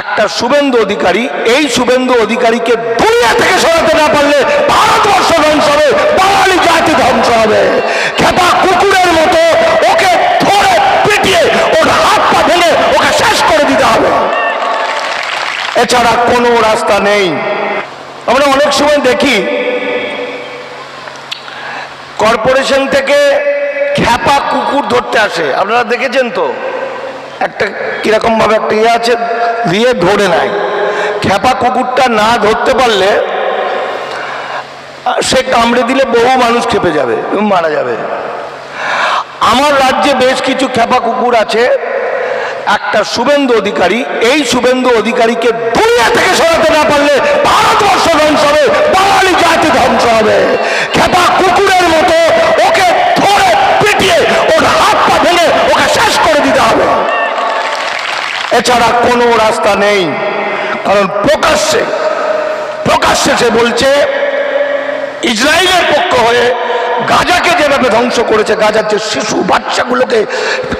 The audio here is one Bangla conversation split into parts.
একটা শুভেন্দু অধিকারী, এই শুভেন্দু অধিকারীকে দুনিয়া থেকে সরাতে না পারলে ভারতবর্ষ ধ্বংস হবে, বাঙালি জাতি ধ্বংস হবে। খেপা কুকুরের মতো ওকে ধরে পিটিয়ে, ওর হাত পা ভেঙে ওকে শেষ করে দিতে হবে। এছাড়া কোনো রাস্তা নেই। আমরা অনেক সময় দেখি, কর্পোরেশন থেকে খ্যাপা কুকুর ধরতে আসে। আপনারা দেখেছেন তো? একটা কীরকম ভাবে একটা ইয়ে আছে, দিয়ে ধরে নেয়। খ্যাপা কুকুরটা না ধরতে পারলে, সে কামড়ে দিলে বহু মানুষ খেপে যাবে, মারা যাবে। আমার রাজ্যে বেশ কিছু খ্যাপা কুকুর আছে। একটা শুভেন্দু অধিকারী, এই শুভেন্দু অধিকারীকে দুনিয়া থেকে সরাতে না পারলে ভারতবর্ষ ধ্বংস হবে, বাঙালি জাতি ধ্বংস হবে। খেপা কুকুরের মতো ওকে ধরে পিটিয়ে ওর হাত পা ভেঙে ওকে শেষ করে দিতে হবে এছাড়া কোনো রাস্তা নেই। কারণ প্রকাশ্যে প্রকাশ্যে সে বলছে, ইসরায়েলের পক্ষ হয়ে গাজাকে যেভাবে ধ্বংস করেছে, গাজার যে শিশু বাচ্চাগুলোকে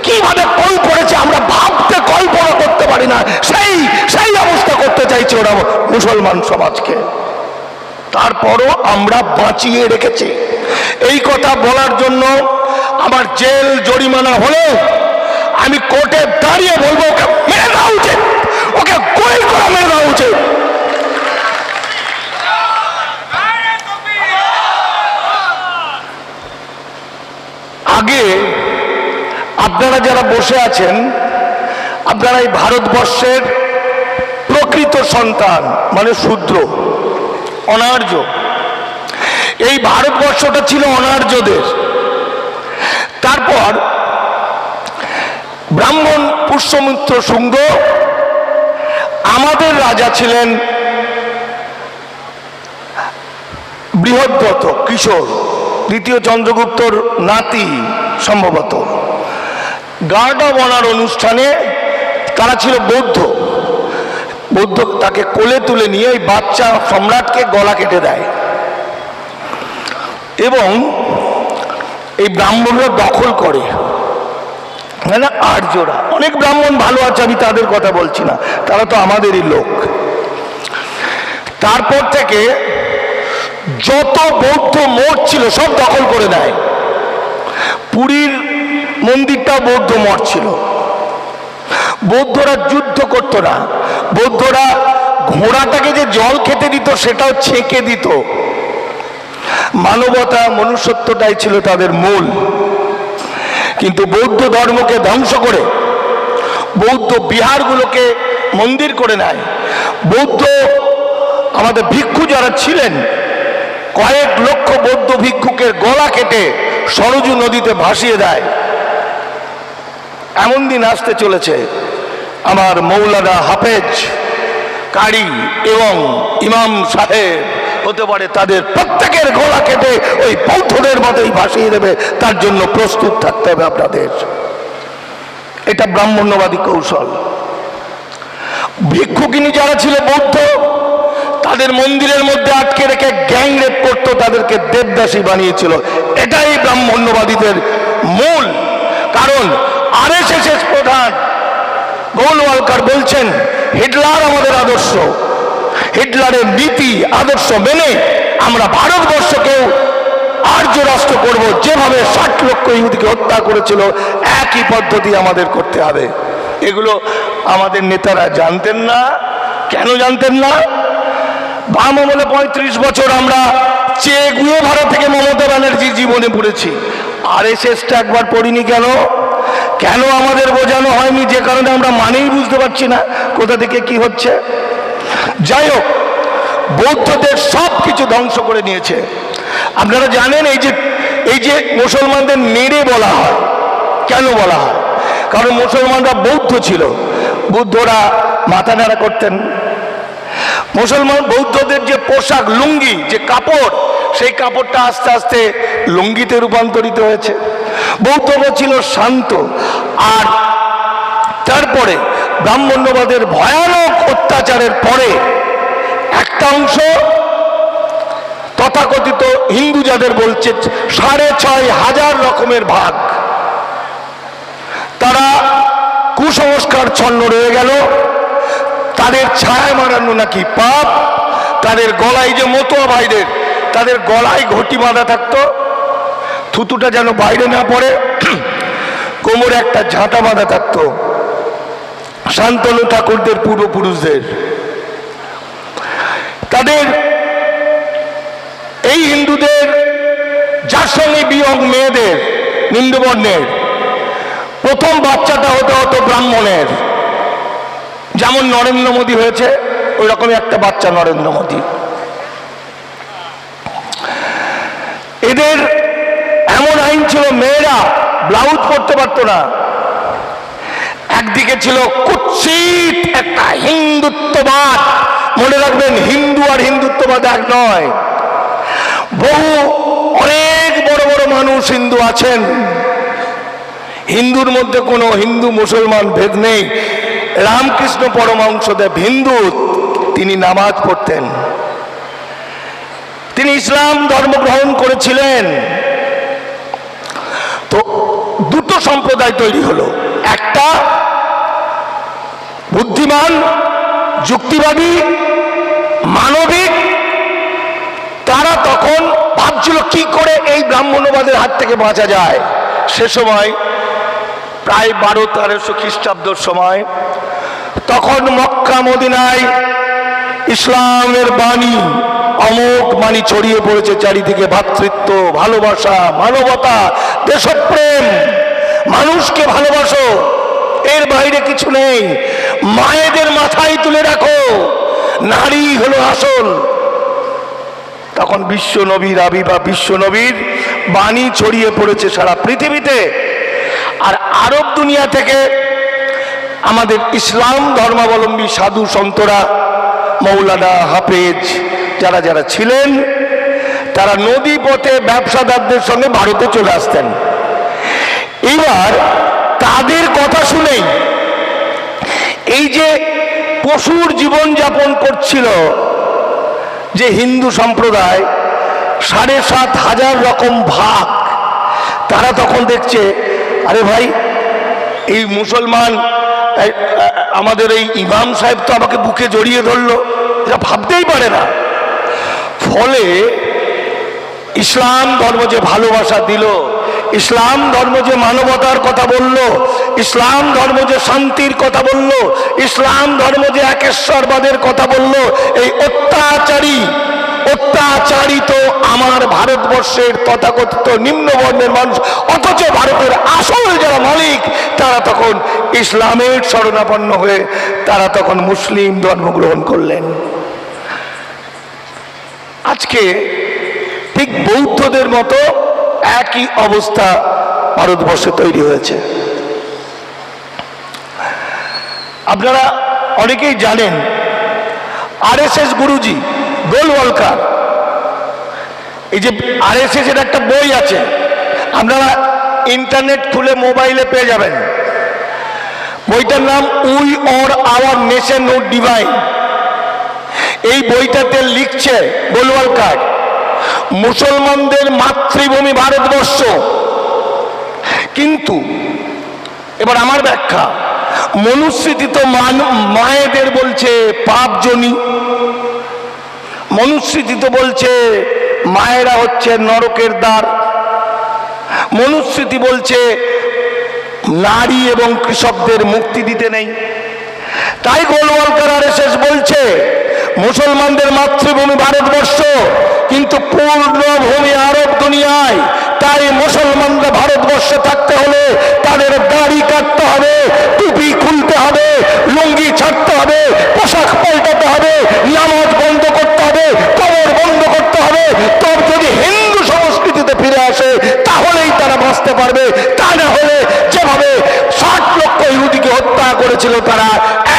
কীভাবে কল করেছে, আমরা ভাবতে কল্পনা করতে পারি না। সেই সেই অবস্থা করতে চাইছে ওরা মুসলমান সমাজকে। তারপরও আমরা বাঁচিয়ে রেখেছি। এই কথা বলার জন্য আমার জেল জরিমানা হলেও আমি কোর্টে দাঁড়িয়ে বলব দেওয়া উচিত। ওকে গোল করা মেরে দেওয়া উচিত। আগে আপনারা যারা বসে আছেন, আপনারা এই ভারতবর্ষের প্রকৃত সন্তান মানে শূদ্র, অনার্য। এই ভারতবর্ষটা ছিল অনার্যদের। তারপর ব্রাহ্মণ পুষ্যমিত্র শুঙ্গ। আমাদের রাজা ছিলেন বৃহদ্রথ কিশোর, দ্বিতীয় চন্দ্রগুপ্তর নাতি সম্ভবত। গার্ড অব অনার অনুষ্ঠানে তারা ছিল বৌদ্ধ। বৌদ্ধ তাকে কোলে তুলে নিয়ে ওই বাচ্চা সম্রাটকে গলা কেটে দেয়। এবং এই ব্রাহ্মণরা দখল করে। মানে আর্যরা অনেক ব্রাহ্মণ ভালো আছে, আমি তাদের কথা বলছি না। তারা তো আমাদেরই লোক। তারপর থেকে যত বৌদ্ধ মঠ ছিল, সব দখল করে দেয় পুরীর মন্দিরটা বৌদ্ধ মঠ ছিল। বৌদ্ধরা যুদ্ধ করতো না। বৌদ্ধরা ঘোড়াটাকে যে জল খেতে দিত, সেটাও ছেঁকে দিত। মানবতা, মনুষ্যত্বটাই ছিল তাদের মূল। কিন্তু বৌদ্ধ ধর্মকে ধ্বংস করে, বৌদ্ধ বিহারগুলোকে মন্দির করে নেয়। বৌদ্ধ আমাদের ভিক্ষু যারা ছিলেন, কয়েক লক্ষ বৌদ্ধ ভিক্ষুকের গলা কেটে সরজু নদীতে ভাসিয়ে দেয়। এমন দিন আসতে চলেছে, আমার মৌলানা হাফেজ কারি এবং ইমাম সাহেব হতে পারে, তাদের প্রত্যেকের গলা কেটে ওই বৌদ্ধদের মতোই ভাসিয়ে দেবে। তার জন্য প্রস্তুত থাকতে হবে আপনাদের। এটা ব্রাহ্মণ্যবাদী কৌশল। ভিক্ষুকিনী যারা ছিল বৌদ্ধ, তাদের মন্দিরের মধ্যে আটকে রেখে গ্যাং রেপ করতো, তাদেরকে দেবদাসী বানিয়েছিল। এটাই ব্রাহ্মণ্যবাদীদের মূল কারণ। আর এস প্রধান গোলওয়ালকার বলছেন, হিটলার আমাদের আদর্শ। হিটলারের নীতি, আদর্শ মেনে আমরা ভারতবর্ষকেও আর্য রাষ্ট্র করব। যেভাবে ষাট লক্ষ ইহুদিকে হত্যা করেছিল, একই পদ্ধতি আমাদের করতে হবে। এগুলো আমাদের নেতারা জানতেন না। কেন জানতেন না? বাম আমলে পঁয়ত্রিশ বছর আমরা চেয়ে গুয়ে ভাড়া থেকে মমতা ব্যানার্জির জীবনে পড়েছি। আর এস এসটা একবার পড়িনি কেন? কেন আমাদের বোঝানো হয়নি? যে কারণে আমরা মানেই বুঝতে পারছি না। কোথা থেকে কি হচ্ছে? যাই হোক, বৌদ্ধদের সব কিছু ধ্বংস করে নিয়েছে। আপনারা জানেন এই যে এই যে মুসলমানদের নেড়ে বলা হয়, কেন বলা হয়? কারণ মুসলমানরা বৌদ্ধ ছিল, বুদ্ধরা মাথা নাড়া করতেন। মুসলমান বৌদ্ধদের যে পোশাক, লুঙ্গি, যে কাপড়, সেই কাপড়টা আস্তে আস্তে লুঙ্গিতে রূপান্তরিত হয়েছে। বৌদ্ধরা ছিল শান্ত, আর তারপরে ব্রাহ্মণ্যবাদের ভয়ানক অত্যাচারের পরে একটা অংশ তথাকথিত হিন্দু যাদের বলছে, সাড়ে ছয় হাজার রকমের ভাগ। তারা কুসংস্কার ছন্ন রয়ে গেল। তাদের ছায়া মারানো নাকি পাপ। তাদের গলায় যে মতোয়া ভাইদের, তাদের গলায় ঘটি বাঁধা থাকতো। থুতুটা যেন বাইরে না পড়ে, কোমরে একটা ঝাঁটা বাঁধা থাকতো। শান্তনু ঠাকুরদের পূর্বপুরুষদের। তাদের এই হিন্দুদের সঙ্গে বিয়োগ মেয়েদের, নিম্নবর্ণের। প্রথম বাচ্চাটা হতে হতো ব্রাহ্মণের। যেমন নরেন্দ্র মোদী হয়েছে ওই রকমই একটা বাচ্চা নরেন্দ্র মোদী। এদের এমন আইন ছিল, মেয়েরা ব্লাউজ পরতে পারতো না। একদিকে ছিল কুৎসিত একটা হিন্দুত্ববাদ। মনে রাখবেন, হিন্দু আর হিন্দুত্ববাদ এক নয়। বহু, অনেক বড় বড় মানুষ হিন্দু আছেন। হিন্দুর মধ্যে কোনো হিন্দু মুসলমান ভেদ নেই। রামকৃষ্ণ পরমহংসদেব হিন্দু, তিনি নামাজ পড়তেন। তিনি ইসলাম ধর্ম গ্রহণ করেছিলেন। তো দুটো সম্প্রদায় তৈরি হলো। বুদ্ধিমান, যুক্তিবাদী, মানবিক, তারা তখন ভাবছিল কি করে এই ব্রাহ্মণবাদের হাত থেকে বাঁচা যায়। সে সময় প্রায় বারো তেরোশো খ্রিস্টাব্দর সময় তখন মক্কা, মদিনায় ইসলামের বাণী অমোক বাণী ছড়িয়ে পড়েছে চারিদিকে ভ্রাতৃত্ব ভালোবাসা, মানবতা, দেশপ্রেম। মানুষকে ভালোবাসো। এর বাইরে কিছু নেই। মায়েদের মাথায় তুলে রাখো। নারী হলো আসল। তখন বিশ্ব নবীর আবির্ভাব বিশ্ব নবীর বাণী ছড়িয়ে পড়েছে সারা পৃথিবীতে। আর আরব দুনিয়া থেকে আমাদের ইসলাম ধর্মাবলম্বী সাধু সন্তরা মৌলানা হাফেজ যারা যারা ছিলেন, তারা নদী পথে ব্যবসাদারদের সঙ্গে ভারতে চলে আসতেন। এবার তাদের কথা শুনেই এই যে পশুর জীবন যাপন করছিল যে হিন্দু সম্প্রদায়, সাড়ে সাত হাজার রকম ভাগ, তারা তখন দেখছে, আরে ভাই, এই মুসলমান আমাদের এই ইমাম সাহেব তো আমাকে বুকে জড়িয়ে ধরলো এটা ভাবতেই পারে না। ফলে ইসলাম ধর্ম যে ভালোবাসা দিল ইসলাম ধর্ম যে মানবতার কথা বলল, ইসলাম ধর্ম যে শান্তির কথা বলল, ইসলাম ধর্ম যে একেশ্বরবাদের কথা বলল, এই অত্যাচারী, অত্যাচারিত আমার ভারতবর্ষের তথাকথিত নিম্নবর্ণের মানুষ, অথচ ভারতের আসল যারা মালিক, তারা তখন ইসলামের শরণাপন্ন হয়ে তারা তখন মুসলিম ধর্ম গ্রহণ করলেন। আজকে ঠিক বৌদ্ধদের মতো একই অবস্থা ভারতবর্ষে তৈরি হয়েছে। আপনারা অনেকেই জানেন, আরএসএস গুরুজি, গোলওয়ালকার। এই যে আরএসএস এর একটা বই আছে, আপনারা ইন্টারনেট খুলে মোবাইলে পেয়ে যাবেন। বইটার নাম উই অর আওয়ার নেশন ও ডিভাইন। এই বইটাতে লিখছে গোলওয়ালকার মুসলমানদের মাতৃভূমি ভারতবর্ষ। কিন্তু এবার আমার ব্যাখ্যা, মনুস্মৃতি তো মায়েদের বলছে পাপজনী। মনুস্মৃতি তো বলছে মায়েরা হচ্ছে নরকের দ্বার। মনুস্মৃতি বলছে নারী এবং কৃষকদের মুক্তি দিতে নেই। তাই গোলওয়ালকার আর শেষ বলছে মুসলমানদের মাতৃভূমি ভারতবর্ষ, কিন্তু পূর্ণ ভূমি আরব দুনিয়ায়, তাই মুসলমানরা ভারতবর্ষে থাকতে হলে তাদের দাড়ি কাটতে হবে, টুপি খুলতে হবে, লুঙ্গি ছাড়তে হবে, পোশাক পাল্টাতে হবে, নামাজ বন্ধ করতে হবে, কবর বন্ধ করতে হবে। তবে যদি হিন্দু সংস্কৃতিতে ফিরে আসে, তাহলেই তারা বাঁচতে পারবে। তা না হলে যেভাবে ষাট লক্ষ ইহুদিকে হত্যা করেছিল তারা,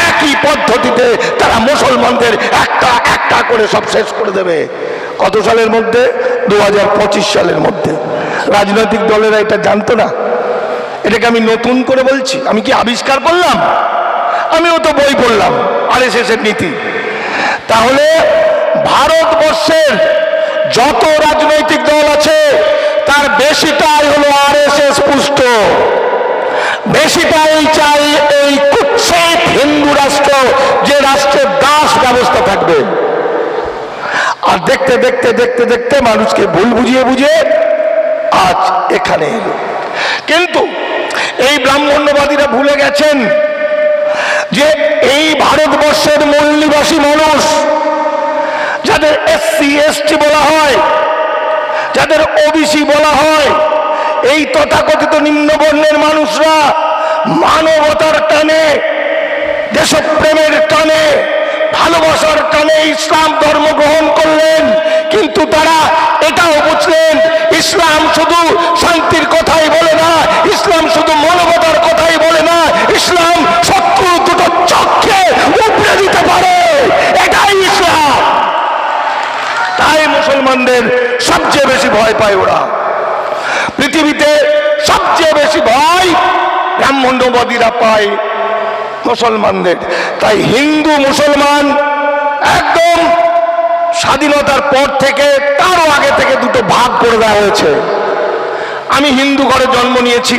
একই পদ্ধতিতে তারা মুসলমানদের একটা একটা করে সব শেষ করে দেবে। কত সালের মধ্যে? দু সালের মধ্যে। রাজনৈতিক দলেরা এটা জানতো না। এটাকে আমি নতুন করে বলছি। আমি কি আবিষ্কার করলাম? আমিও তো বই পড়লাম আর এর নীতি। তাহলে ভারতবর্ষের যত রাজনৈতিক দল আছে, তার বেশিটাই হলো আর এস এস পুষ্ট। বেশিটাই চাই এই কুৎসিত হিন্দু রাষ্ট্র যে রাষ্ট্রে থাকবে। আর দেখতে দেখতে দেখতে দেখতে মানুষকে ভুল বুঝিয়ে বুঝিয়ে আজ এখানে এলো। কিন্তু এই ব্রাহ্মণ্যবাদীরা ভুলে গেছেন যে এই ভারতবর্ষের মূল নিবাসী মানুষ যাদের এসসি এসটি বলা হয়, যাদের ওবিসি বলা হয়, এই তথাকথিত নিম্নবর্ণের মানুষরা মানবতার টানে, দেশপ্রেমের টানে, ভালোবাসার টানে ইসলাম ধর্ম গ্রহণ করলেন, কিন্তু তারা এটাও বুঝলেন, ইসলাম শুধু শান্তির কথাই বলে না, ইসলাম শুধু মানবতার কথাই বলে না, ইসলাম শত্রু দুটো চক্ষে উপড়ে দিতে পারে। এটাই ইসলাম। তাই মুসলমানদের সবচেয়ে বেশি ভয় পায় ওরা। পৃথিবীতে সবচেয়ে বেশি ভয় ব্রাহ্মণ্যবাদীরা পায় মুসলমানদের। তাই হিন্দু মুসলমান একদম স্বাধীনতার পর থেকে তারও আগে থেকে দুটো ভাগ করে দেওয়া হয়েছে। আমি হিন্দু ঘরে জন্ম নিয়েছি।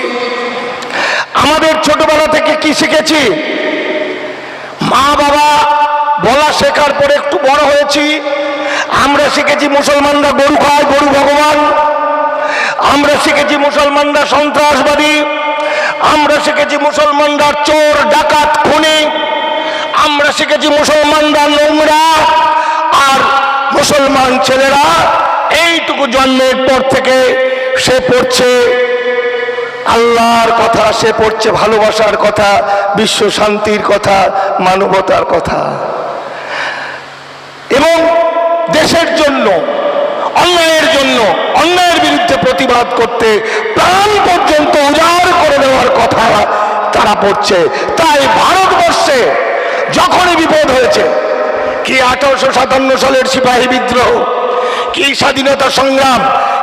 আমাদের ছোটবেলা থেকে কি শিখেছি? মা বাবা বলা শেখার পরে একটু বড় হয়েছি আমরা শিখেছি মুসলমানরা গরু খায়, গরু ভগবান। আমরা শিখেছি মুসলমানরা সন্ত্রাসবাদী। আমরা শিখেছি মুসলমানরা চোর, ডাকাত, খুনি। আমরা শিখেছি মুসলমানরা নোংরা। আর মুসলমান ছেলেরা এইটুকু জন্মের পর থেকে সে পড়ছে আল্লাহর কথা, সে পড়ছে ভালোবাসার কথা, বিশ্ব শান্তির কথা, মানবতার কথা। এবং দেশের জন্য, অন্যায়ের জন্য, অন্যায়ের বিরুদ্ধে প্রতিবাদ করতে প্রাণ পর্যন্ত উজাড় করে দেওয়ার কথা তারা পড়ছে তাই ভারতবর্ষে যখনই বিপদ হয়েছে, কি আঠারোশো সাতান্ন সালের সিপাহী বিদ্রোহ, কি স্বাধীনতা সংগ্রাম,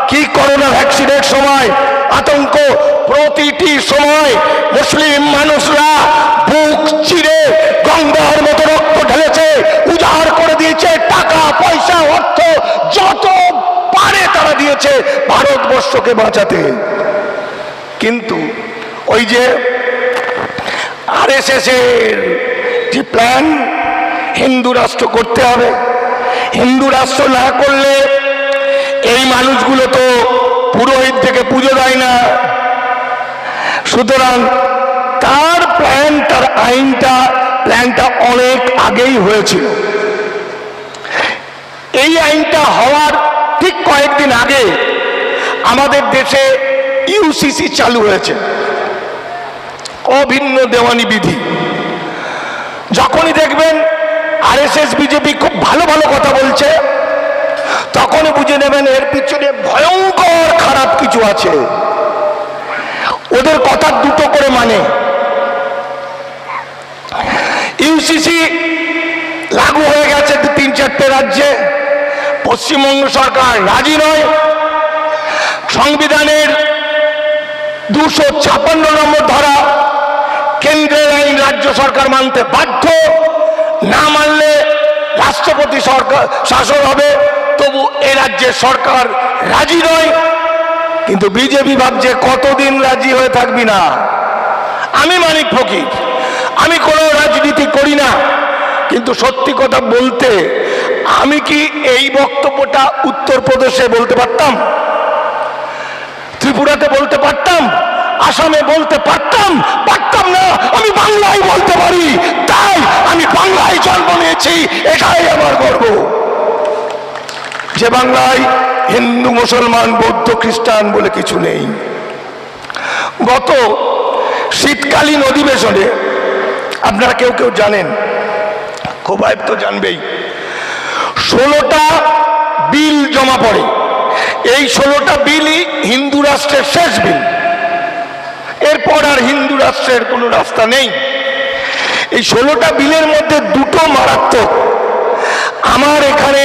কি করোনা ভ্যাকসিনের সময়, আতঙ্ক, প্রতিটি সময় মুসলিম মানুষরা বুক চিরে গঙ্গার মতো রক্ত ঢেলেছে, উজাড় করে দিয়েছে, টাকা পয়সা অর্থ যত পারে তারা দিয়েছে ভারতবর্ষকে বাঁচাতে। কিন্তু ওই যে আর এর যে প্ল্যান, হিন্দু রাষ্ট্র করতে হবে। হিন্দু রাষ্ট্র না করলে এই মানুষগুলো তো পুরোহিত থেকে পুজো দেয় না। সুতরাং তার প্ল্যান, তার আইনটা, প্ল্যানটা অনেক আগেই হয়েছিল। এই আইনটা হওয়ার ঠিক কয়েকদিন আগে আমাদের দেশে ইউসিসি চালু হয়েছে। অভিন্ন দেওয়ানি বিধি। যখনই দেখবেন আরএসএস বিজেপি খুব ভালো ভালো কথা বলছে, তখনই বুঝে নেবেন এর পিছনে ভয়ঙ্কর খারাপ কিছু আছে। ওদের কথা দুটো করে মানে। ইউসিসি লাগু হয়ে গেছে তিন চারটে রাজ্যে। পশ্চিমবঙ্গ সরকার রাজি নয়। সংবিধানের দুশো ছাপান্ন নম্বর ধারা কেন্দ্রের আইন রাজ্য সরকার মানতে বাধ্য, না মানলে রাষ্ট্রপতি সরকার, শাসন হবে, তবু এ রাজ্যের সরকার রাজি নয়। কিন্তু বিজেপি ভাবছে কতদিন রাজি হয়ে থাকবি না। আমি মানিক ফকির, আমি কোনো রাজনীতি করি না, কিন্তু সত্যি কথা বলতে আমি কি এই বক্তব্যটা উত্তরপ্রদেশে বলতে পারতাম? ত্রিপুরাতে বলতে পারতাম, আসামে বলতে পারতাম পারতাম না, আমি বাংলায় বলতে পারি। তাই আমি বাংলায় জন্ম নিয়েছি, এটাই আমার গর্ব। যে বাংলায় হিন্দু, মুসলমান, বৌদ্ধ, খ্রিস্টান বলে কিছু নেই। গত শীতকালীন অধিবেশনে আপনারা কেউ কেউ জানেন খোবাইব তো জানবেই, ষোলোটা বিল জমা পড়ে। এই ষোলোটা বিলই হিন্দু রাষ্ট্রের শেষ বিল এরপর আর হিন্দু রাষ্ট্রের কোনো রাস্তা নেই। এই ষোলোটা বিলের মধ্যে দুটো মারাত্মক। আমার এখানে